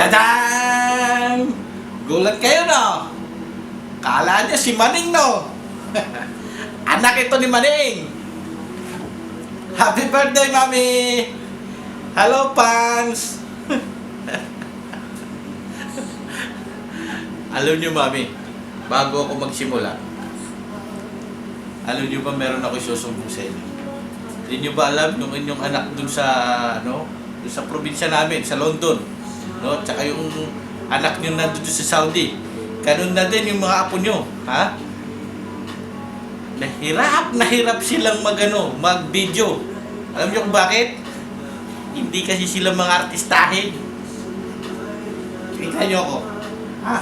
Tadaan! Gulat kayo, no? Kala niya si Maning, no? Anak ito ni Maning! Happy birthday, Mami! Hello, fans! Alam niyo, Mami, bago ako magsimula, alam niyo ba meron ako isusumbong sa inyo? Hindi niyo ba alam yung inyong anak dun sa, ano, dun sa probinsya namin, sa London, no? Tsaka yung anak niyo nandun sa Saudi. Ganun na din yung mga apo niyo, ha? Nahirap, nahirap silang magano, mag-video. Alam niyo kung bakit? Hindi kasi sila mga artistahin. Kita niyo ako. Ha?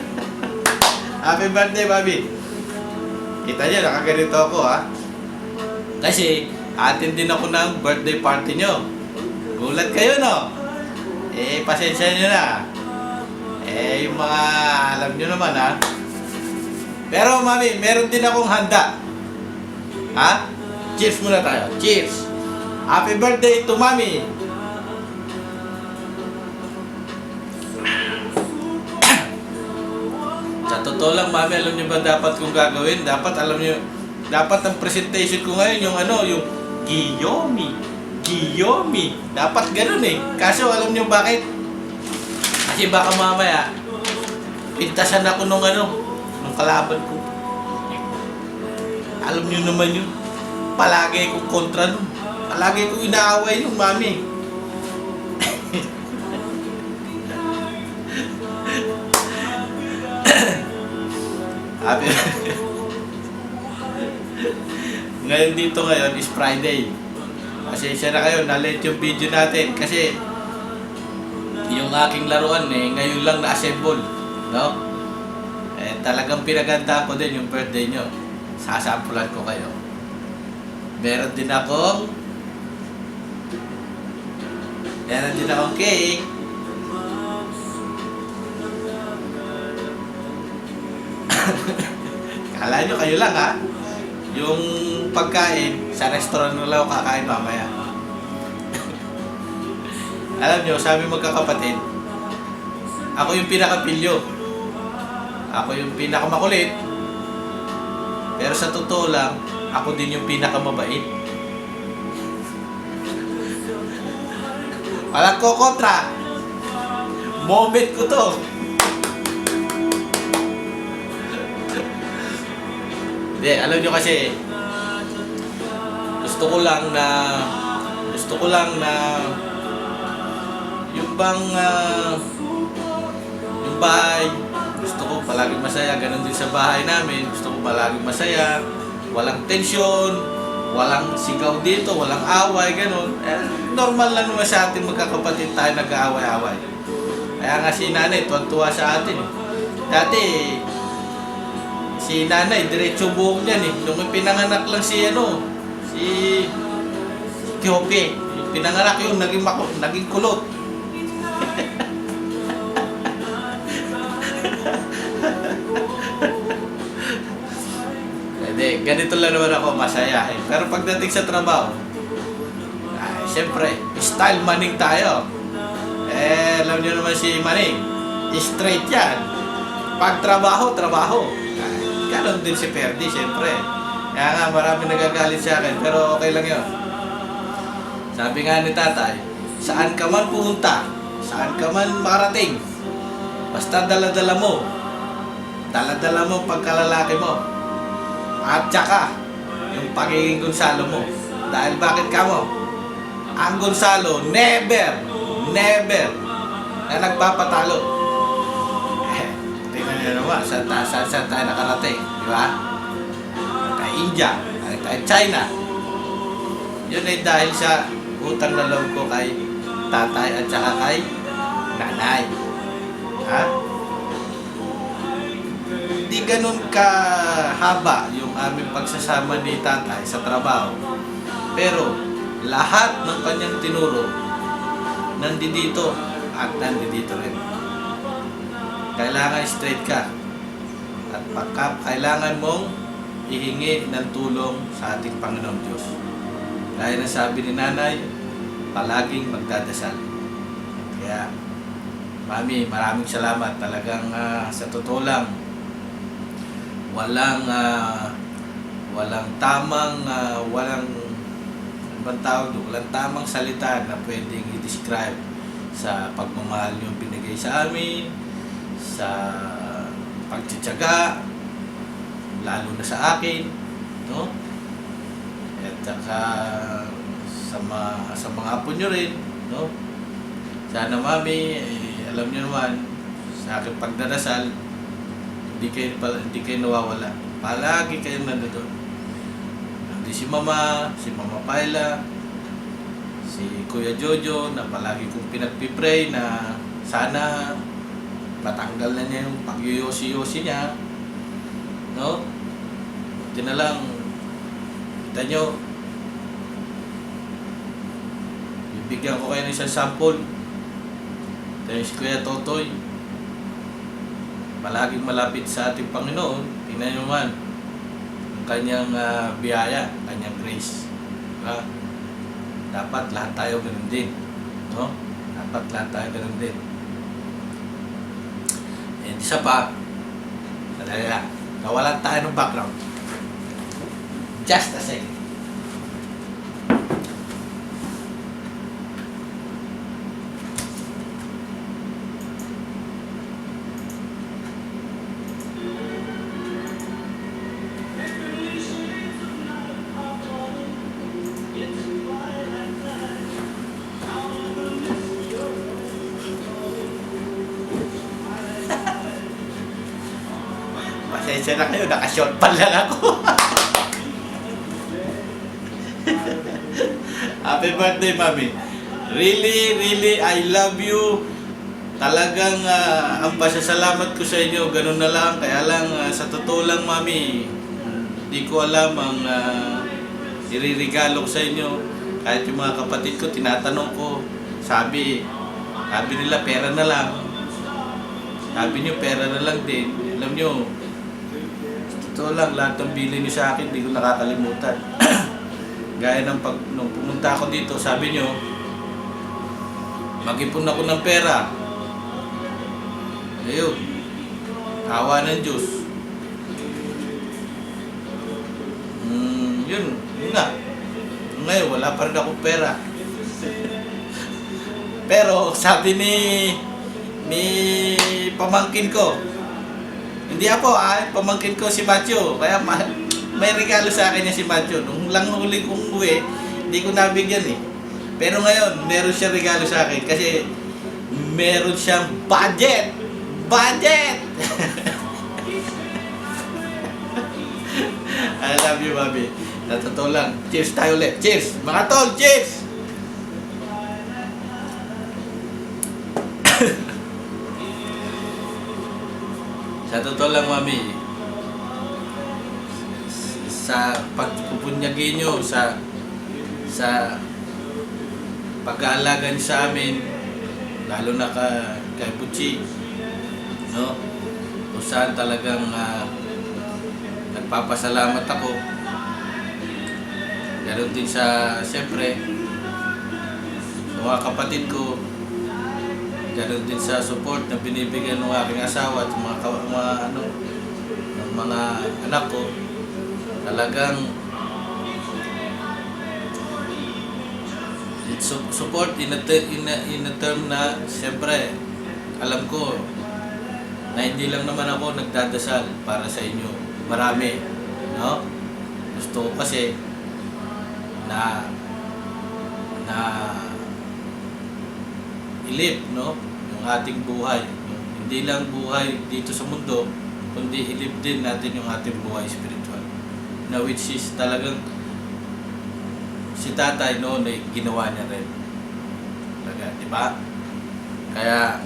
Happy birthday, Bobby. Kita niyo, nakaganito ako, ha? Kasi, atin din ako ng birthday party nyo. Gulat kayo, no? Eh, pasensya nyo na. Eh, yung mga, alam nyo naman, ha? Pero, mami, meron din akong handa. Ha? Cheers muna tayo. Cheers! Happy birthday to mami! Sa totoo lang, mami, alam niyo ba dapat kong gagawin? Dapat, alam niyo, dapat ang presentation ko ngayon, yung ano, yung Giyomi. Giyomi. Dapat ganun eh. Kaso, alam niyo bakit? Kasi baka mamaya, pintasan ako nung ano, nung kalaban ko. Alam niyo naman yun. Palagi ko kontra nun. Palagi ko inaaway yung mami. Happy Ngayon dito ngayon is Friday. Pasensya na kayo, na-late yung video natin kasi yung aking laruan eh, ngayon lang na-assemble. No? Eh, talagang pinaganda ko din yung birthday nyo. Sasampulan ko kayo. Meron din akong Meron din akong cake. Kala nyo kayo lang ha. Yung pagkain, sa restaurant na lang ako kakain mamaya. Alam nyo, sabi magkakapatid, ako yung pinakapilyo. Ako yung pinakamakulit. Pero sa totoo lang, ako din yung pinakamabait. Walang ko kontra. Moment ko to. Hindi, alam nyo kasi, gusto ko lang na, gusto ko lang na, yung bang, ah, yung bahay, gusto ko palaging masaya, ganun din sa bahay namin, gusto ko palaging masaya, walang tensyon, walang sigaw dito, walang away, ganun. Eh, normal lang naman sa atin magkakapatid tayo nag-aaway-away. Kaya nga si nanay, tuwan-tuwa sa atin. eh. Dati, si nanay, diretso buhok niyan eh. Nung pinanganak lang si ano, Kyoke. Yung pinanganak yung naging, mako, naging kulot. Hindi, ganito lang naman ako masaya eh. Pero pagdating sa trabaho, ay, siyempre, style maning tayo. Eh, alam niyo naman si Maning, straight yan. Pag trabaho, trabaho. Ganon din si Ferdi, siyempre. Kaya nga, marami nagagalit sa akin, pero okay lang yun. Sabi nga ni tatay, saan ka man pumunta, saan ka man marating, basta dala-dala mo, dala-dala mo pagkalalaki mo. At saka, yung pagiging Gonzalo mo. Dahil bakit ka mo? Ang Gonzalo, never, never na nagpapatalo. Eh, tingnan nyo naman, saan, ta- saan, saan tayo nakarating, di ba? India, tayo China. Yun ay dahil sa utang na loob ko kay tatay at saka kay nanay. Ha? Hindi ganun kahaba yung aming pagsasama ni tatay sa trabaho. Pero lahat ng kanyang tinuro nandito at nandito rin. Kailangan straight ka. At pagka kailangan mong ihingi ng tulong sa ating Panginoong Diyos. Gaya ng sabi ni nanay, palaging magdadasal. Kaya, Mami, maraming salamat. Talagang ah, sa totoo lang, walang ah, walang tamang ah, walang bang tawag doon? Walang tamang salita na pwedeng i-describe sa pagmamahal yung binigay sa amin, sa pagtsatsaga, lalo na sa akin, no? At saka sa mga, sa mga apo nyo rin, no? Sana mami, eh, alam nyo naman, sa aking pagdarasal, hindi kayo, hindi kayo nawawala. Palagi kayong nandun. Hindi si Mama, si Mama Paila, si Kuya Jojo na palagi kong pinagpipray na sana matanggal na niya yung pagyoyosi-yosi niya. No? Buti na lang, kita nyo, bibigyan ko kayo ng isang sample. Ito yung si Kuya Totoy. Palaging malapit sa ating Panginoon. Tingnan nyo man, ang kanyang ah, biyaya, kanyang grace. Diba? Dapat lahat tayo ganun din. No? Dapat lahat tayo ganun din. And isa pa, lang, nawalan tayo ng background. Just a second. Pasensya na kayo, naka-short pa lang ako. Happy birthday, Mami. Really, really, I love you. Talagang ah, ang pasasalamat ko sa inyo, ganun na lang. Kaya lang, ah, sa totoo lang, Mami, hindi ko alam ang uh, iririgalo ko sa inyo. Kahit yung mga kapatid ko, tinatanong ko, sabi, sabi nila, pera na lang. Sabi niyo, pera na lang din. Alam niyo, Totoo lang, lahat ng bili niyo sa akin, hindi ko nakakalimutan. Gaya ng pag, nung pumunta ako dito, sabi niyo, mag-ipon ako ng pera. Ayun, awa ng Diyos. Hmm, yun, yun na. Ngayon, wala pa rin akong pera. Pero, sabi ni, ni pamangkin ko, hindi ako, ah, pamangkin ko si Macho. Kaya ma- may regalo sa akin niya si Macho. Nung lang huli kong uwi, hindi ko nabigyan eh. Pero ngayon, meron siya regalo sa akin kasi meron siyang budget! Budget! I love you, Mami. Na totoo lang. Cheers tayo ulit. Cheers! Mga tol, cheers! Sa totoo lang, Mami, sa pagpupunyagin nyo, sa sa pag-aalaga niyo sa amin, lalo na ka, kay Puchi, no? Kung saan talagang ah, nagpapasalamat ako. Ganon din sa, siyempre, mga kapatid ko, Ganon din sa support na binibigyan ng aking asawa at mga, mga ano, mga anak ko. Talagang su- support in a, in a, in a term na siyempre alam ko na hindi lang naman ako nagdadasal para sa inyo. Marami, no? Gusto ko kasi na na ilip, no? Yung ating buhay. Hindi lang buhay dito sa mundo, kundi ilip din natin yung ating buhay spiritual. Na which is talagang si tatay noon ay ginawa niya rin. Talaga, di ba? Kaya,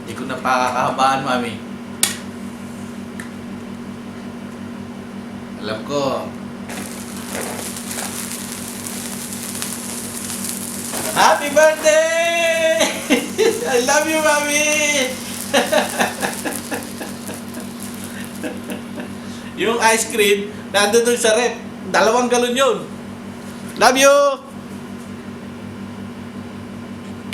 hindi ko na pakakahabaan, mami. Alam ko, Happy birthday! I love you, Mami! yung ice cream, nandun dun sa rep. Dalawang galon yun. Love you!